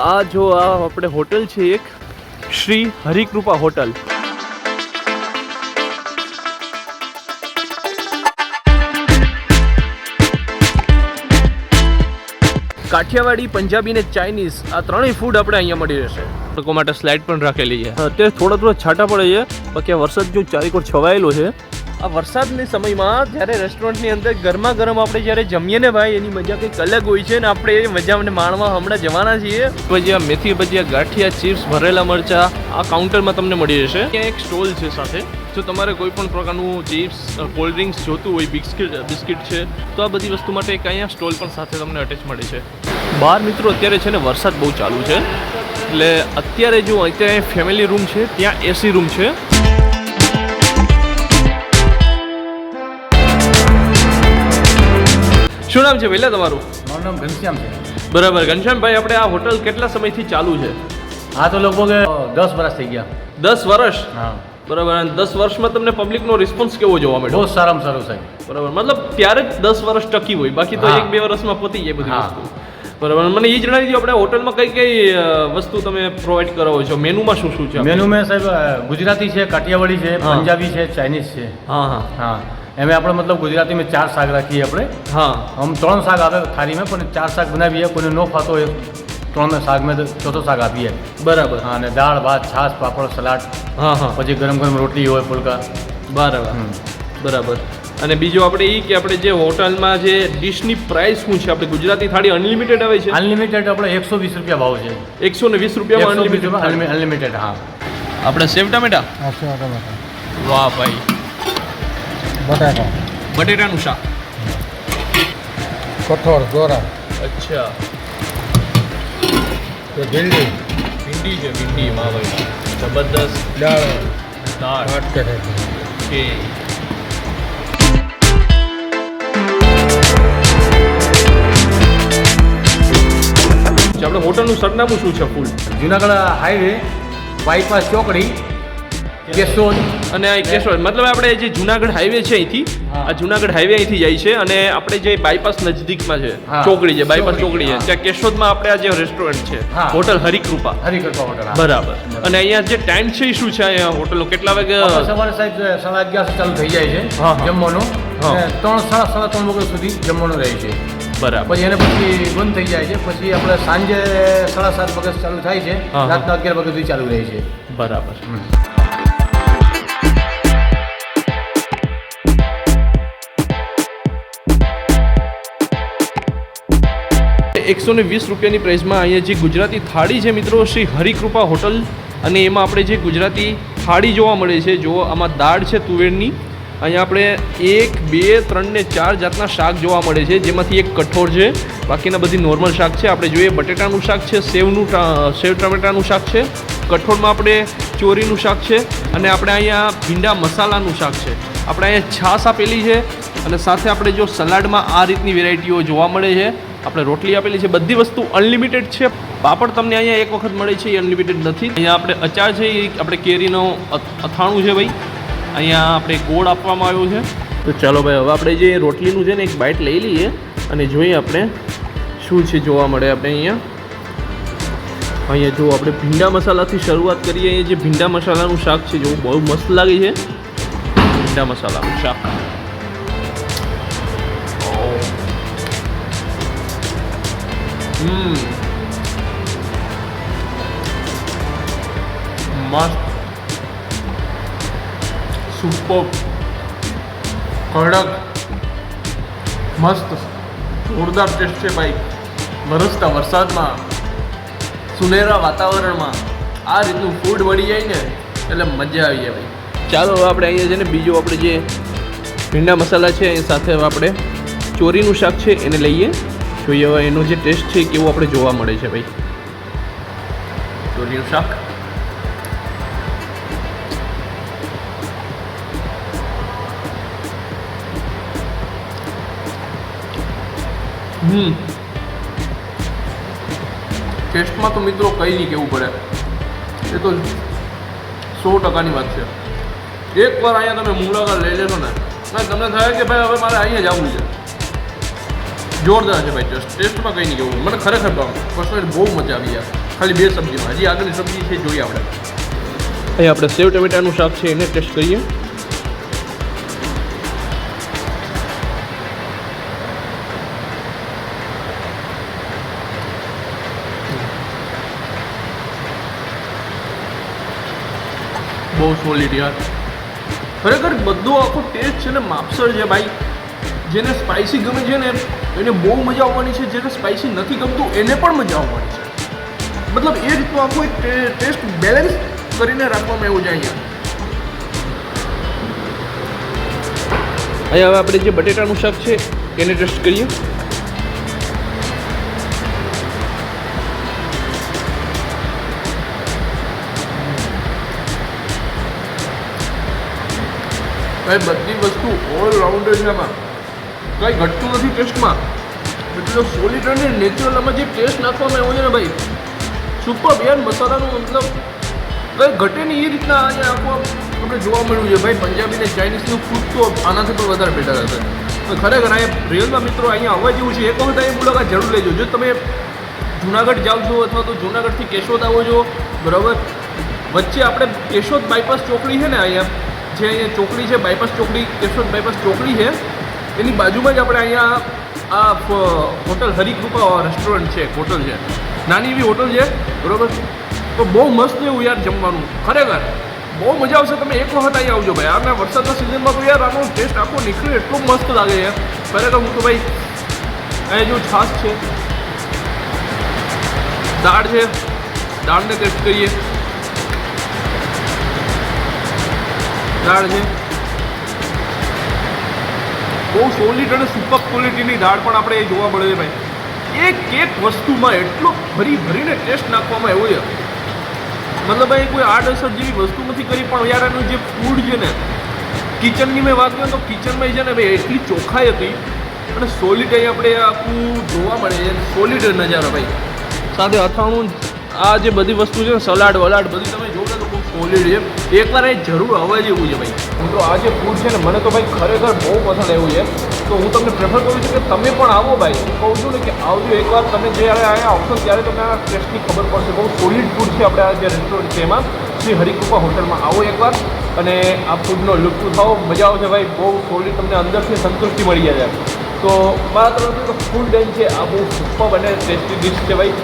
આ જો આ આપણે હોટલ છે એક શ્રી હરિકૃપા હોટલ. કાઠિયાવાડી પંજાબી ને ચાઇનીઝ આ ત્રણેય ફૂડ આપણે અહીંયા મળી રહેશે. લોકો માટે સ્લાઇડ પણ રાખેલી છે. અત્યારે થોડા થોડા છાંટા પડે છે બાકી વરસાદ જો ચારેકોર છવાયેલો છે આ વરસાદની સમયમાં જ્યારે રેસ્ટોરન્ટની અંદર ગરમા ગરમ આપણે જ્યારે જમીએ ને ભાઈ, એની મજા કંઈક અલગ હોય છે ને આપણે એ મજા મને માણવા હમણાં જવાના છીએ. ભજીયા, મેથી ભજીયા, ગાંઠિયા, ચિપ્સ, ભરેલા મરચા, આ કાઉન્ટરમાં તમને મળી જશે ત્યાં એક સ્ટોલ છે સાથે. જો તમારે કોઈ પણ પ્રકારનું ચિપ્સ કોલ્ડ ડ્રિંક્સ જોતું હોય, બિસ્કિટ બિસ્કિટ છે, તો આ બધી વસ્તુ માટે એક અહીંયા સ્ટોલ પણ સાથે તમને અટેચ મળે છે. બહાર મિત્રો, અત્યારે છે ને વરસાદ બહુ ચાલુ છે. એટલે અત્યારે જો અત્યારે ફેમિલી રૂમ છે, ત્યાં એસી રૂમ છે. શું નામ છે પહેલા તમારું. મારું નામ ઘનશ્યામ છે. બરાબર. ઘનશ્યામભાઈ આપણે આ હોટલ કેટલા સમયથી ચાલુ છે? આ તો લગભગ દસ વર્ષ થઈ ગયા. દસ વર્ષ હા. બરાબર. અને દસ વર્ષમાં તમને પબ્લિકનો રિસ્પોન્સ કેવો જોવા બહુ મળ્યો સારામાં સારું સાહેબ. બરાબર. મતલબ ત્યારે જ દસ વર્ષ ટકી હોય. બાકી તો એક બે વર્ષમાં પતી જાય બધી હા. વસ્તુ. બરાબર. મને એ જણાવી દો આપણે હોટલમાં કઈ કઈ વસ્તુ તમે પ્રોવાઈડ કરાવો છો? મેનુમાં શું શું છે? મેનુ મેં સાહેબ ગુજરાતી છે કાઠિયાવાડી છે પંજાબી છે ચાઇનીઝ છે. હા હા. હા. એમાં આપણે મતલબ ગુજરાતી મેં ચાર શાક રાખીએ આપણે. હા. આમ ત્રણ શાક આવે થાળીમાં પણ ચાર શાક બનાવીએ કોઈને નો ખાતો હોય ત્રણ શાક મેં તો ચોથો શાક આપીએ. બરાબર. હા અને દાળ ભાત છાશ પાપડ સલાડ હા હા. પછી ગરમ ગરમ રોટલી હોય ફુલકા. બરાબર. હમ. બરાબર. અને બીજું આપણે એ કે આપણે જે હોટલમાં જે ડિશની પ્રાઇસ શું છે? આપણે ગુજરાતી થાળી અનલિમિટેડ આવે છે? અનલિમિટેડ આપણે એકસો વીસ રૂપિયા ભાવ છે. એકસો ને વીસ રૂપિયામાં અનલિમિટેડ અનલિમિટેડ હા. આપણે સેવ ટામેટા. વાહ ભાઈ. બટાકા. બટેટાનું શાક. કઠોળ દોરા અચ્છા. તો ભીંડી. ભીંડી છે ભીંડી વાહ ભાઈ. જબરદસ્ત. દાળ. દાળ. ભાત કે છે આપણે હોટલનું સરનામું શું છે ફૂલ? જુનાગઢ હાઈવે બાયપાસ ચોકડી કેશોદ અને આ કેશોદ મતલબ આપણે જે જુનાગઢ હાઈવે છે અહીંથી આ જુનાગઢ હાઈવે અહીંથી જાય છે અને આપણે જે બાયપાસ નજદીકમાં છે ચોકડી છે બાયપાસ ચોકડી, છે ત્યાં કેશોદમાં આપણે આ જે રેસ્ટોરન્ટ છે હોટલ હરિકૃપા. હરિકૃપા હોટલ બરાબર. અને અહીંયા જે ટાઈમ છે એ શું છે અહીંયા હોટલનો કેટલા વાગે સવારે સાહેબ સાડા અગિયાર ચાલુ થઈ જાય છે. જમવાનું. અને ત્રણ સાડા સાડા ત્રણ વાગ્યા સુધી જમવાનું રહે છે. બરાબર. પછી એને પછી બંધ થઈ જાય છે. પછી આપણે સાંજે સાડા સાત વાગે ચાલુ થાય છે. રાતના અગિયાર વાગ્યા સુધી ચાલુ રહે છે. બરાબર. એકસો ને વીસ રૂપિયાની પ્રાઇસમાં અહીંયા જે ગુજરાતી થાળી છે મિત્રો, શ્રી હરિકૃપા હોટલ. અને એમાં આપણે જે ગુજરાતી થાળી જોવા મળે છે જો આમાં દાળ છે તુવેરની. અહીંયા આપણે એક, બે, ત્રણ ને ચાર જાતના શાક જોવા મળે છે, જેમાંથી એક કઠોળ છે. બાકીના બધી નોર્મલ શાક છે. આપણે જોઈએ, બટેટાનું શાક છે, સેવનું સેવ ટમેટાનું શાક છે. કઠોળમાં આપણે ચોરીનું શાક છે. અને આપણે અહીંયા ભીંડા મસાલાનું શાક છે. આપણે અહીંયા છાશ આપેલી છે. અને સાથે આપણે જો સલાડમાં આ રીતની વેરાયટીઓ જોવા મળે છે. આપણે રોટલી આપેલી છે. બધી વસ્તુ અનલિમિટેડ છે. પાપડ તમને અહીંયા એક વખત મળે છે, એ અનલિમિટેડ નથી. અહીંયા આપણે અચાર છે આપણે કેરીનો અથ- અથાણું છે ભાઈ. અહીંયા આપણે ગોળ આપવામાં આવ્યો છે. તો ચાલો ભાઈ, હવે આપણે જે રોટલીનું છે ને એક બાઇટ લઈ લઈએ અને જોઈએ આપણે શું છે જોવા મળે આપણે અહીંયા. અહીંયા જો આપણે ભીંડા મસાલાથી શરૂઆત કરીએ. અહીંયા જે ભીંડા મસાલાનું શાક છે, જો બહુ મસ્ત લાગે છે. ભીંડા મસાલાનું શાક. મસ્ત સુપર કડક. મસ્ત. જોરદાર ટેસ્ટ છે ભાઈ. વરસતા વરસાદમાં. સુનેરા વાતાવરણમાં. આ રીતનું ફૂડ મળી જાય ને, એટલે મજા આવી જાય ભાઈ. ચાલો હવે આપણે અહીંયા છે ને, બીજું આપણે જે ભીંડા મસાલા છે એ સાથે હવે આપણે ચોરીનું શાક છે, એને લઈએ. જોઈએ હવે એનો જે ટેસ્ટ છે કેવો આપણે જોવા મળે છે ભાઈ? ચોરીનું શાક. હમ. ટેસ્ટમાં તો મિત્રો કંઈ નહીં કહેવું પડે. એ તો સો ટકાની વાત છે. એકવાર અહીંયા તમે મુલાકાત લઈ લેશો ને, ના, તમને થાય કે ભાઈ હવે મારે અહીંયા જ આવવું છે? જોરદાર છે ભાઈ ટેસ્ટ ટેસ્ટમાં કંઈ નહીં જોવું. મને ખરેખર પર્સનલી બહુ મજા આવી યાર. ખાલી બે સબ્જીમાં હજી આગળની સબ્જી છે જોઈએ આપણે. અહીં આપણે સેવ ટમેટાનું શાક છે એને ટેસ્ટ કરીએ. બહુ સોલિડ યાર. ખરેખર બધો આખો ટેસ્ટ છે ને માપસર છે ભાઈ. જેને સ્પાઇસી ગમે છે ને એને બહુ મજા આવવાની છે. જેને સ્પાઇસી નથી ગમતું એને પણ મજા આવવાની છે. મતલબ એ રીતનું આખું એક ટેસ્ટ બેલેન્સ કરીને રાખવામાં એવું છે અહીંયા. અહીંયા હવે આપણે જે બટેટાનું શાક છે એને ટેસ્ટ કરીએ. ભાઈ બધી વસ્તુ ઓલ રાઉન્ડર છે આમાં. કંઈ ઘટતું નથી ટેસ્ટમાં. એટલો સોલિડ અને નેચરલ આમાં જે ટેસ્ટ નાખવામાં આવ્યો છે ને ભાઈ સુપર યાર મસાલાનું મતલબ કંઈ ઘટે નહીં એ રીતના અહીંયા આખું આપણે જોવા મળ્યું છે. ભાઈ પંજાબી ને ચાઇનીઝનું ફૂડ તો આનાથી પણ વધારે બેટર હશે. ખરેખર અહીંયા રિયલમાં મિત્રો અહીંયા આવવા જેવું છે. એક વખત અહીંયા મુલાકાત જરૂર લેજો. જો તમે જુનાગઢ જાઓ છો અથવા તો જુનાગઢથી કેશોદ આવો છો, બરાબર? વચ્ચે આપણે કેશોદ બાયપાસ ચોકડી છે ને અહીંયા, જે અહીંયા ચોકડી છે બાયપાસ ચોકડી, કેશોદ બાયપાસ ચોકડી છે. એની બાજુમાં જ આપણે અહીંયા આ હોટલ હરિકૃપા રેસ્ટોરન્ટ છે, એક હોટલ છે. નાની એવી હોટલ છે, બરાબર? તો બહુ મસ્ત એવું યાર જમવાનું. ખરેખર, બહુ મજા આવશે તમે એક વખત અહીં આવજો ભાઈ. આના વરસાદના સિઝનમાં તો યાર આનો ટેસ્ટ આખો નીકળે એટલો મસ્ત લાગે છે. ખરેખર હું તો ભાઈ, અહીંયા જો છાશ છે. દાળ છે. દાળને ટેસ્ટ કરીએ. દાળ છે. બહુ સોલિડ અને સુપર ક્વોલિટીની દાળ પણ આપણે એ જોવા મળે છે ભાઈ. એક એક વસ્તુમાં એટલો ભરી ભરીને ટેસ્ટ નાખવામાં આવ્યો છે. મતલબ ભાઈ કોઈ આડઅસર જેવી વસ્તુ નથી કરી, પણ યાર એનું જે ફૂડ છે ને કિચનની મેં વાત કરું તો કિચનમાં છે ને ભાઈ એટલી ચોખ્ખાઈ હતી અને સોલિડ અહીં આપણે આખું જોવા મળે છે. સોલિડ નજારો ભાઈ. સાથે અથાણું, આ જે બધી વસ્તુ છે ને, સલાડ, વલાડ, બધી તમે સોલિડ છે એકવાર એ જરૂર આવવા જેવું છે ભાઈ. હું તો આ જે ફૂડ છે ને, મને તો ભાઈ ખરેખર બહુ પસંદ આવ્યું છે. તો હું તમને પ્રેફર કરું છું કે તમે પણ આવો ભાઈ. હું કહું છું ને કે આવજો એકવાર. તમે જ્યારે અહીંયા આવશો ત્યારે તમને આ ટેસ્ટની ખબર પડશે. બહુ સોલિડ ફૂડ છે આપણે આ જે રેસ્ટોરન્ટ છે એમાં. શ્રી હરિકૃપા હોટલમાં આવો એકવાર અને આ ફૂડનો લુપ્ત ઉઠાવો મજા આવશે ભાઈ. બહુ સોલિડ તમને અંદરથી સંતુષ્ટિ મળી જાય તો મારા તરફથી તો ફૂડ ડેન છે. આ બહુ સુપર અને ટેસ્ટી ડિશ છે ભાઈ.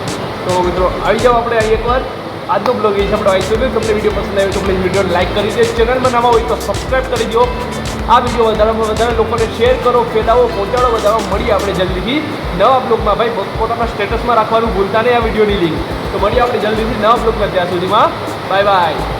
તો મિત્રો, આવી જાઓ આપણે અહીં એકવાર. આજનો બ્લોગ એ છે. આપણે આવી ગયો તમને વીડિયો પસંદ આવ્યો તો પ્લીઝ વીડિયો લાઈક કરી દે ચેનલમાં નવા હોય તો સબસ્ક્રાઈબ કરી દો આ વીડિયો વધારેમાં વધારે લોકોને શેર કરો ફેલાવો પહોંચાડો, વધારો મળીએ આપણે જલ્દીથી નવા બ્લોગમાં ભાઈ પોતાના સ્ટેટસમાં રાખવાનું ભૂલતા નહીં આ વિડીયોની લિંક તો મળીએ આપણે જલ્દીથી નવા બ્લોગમાં ત્યાં સુધીમાં બાય બાય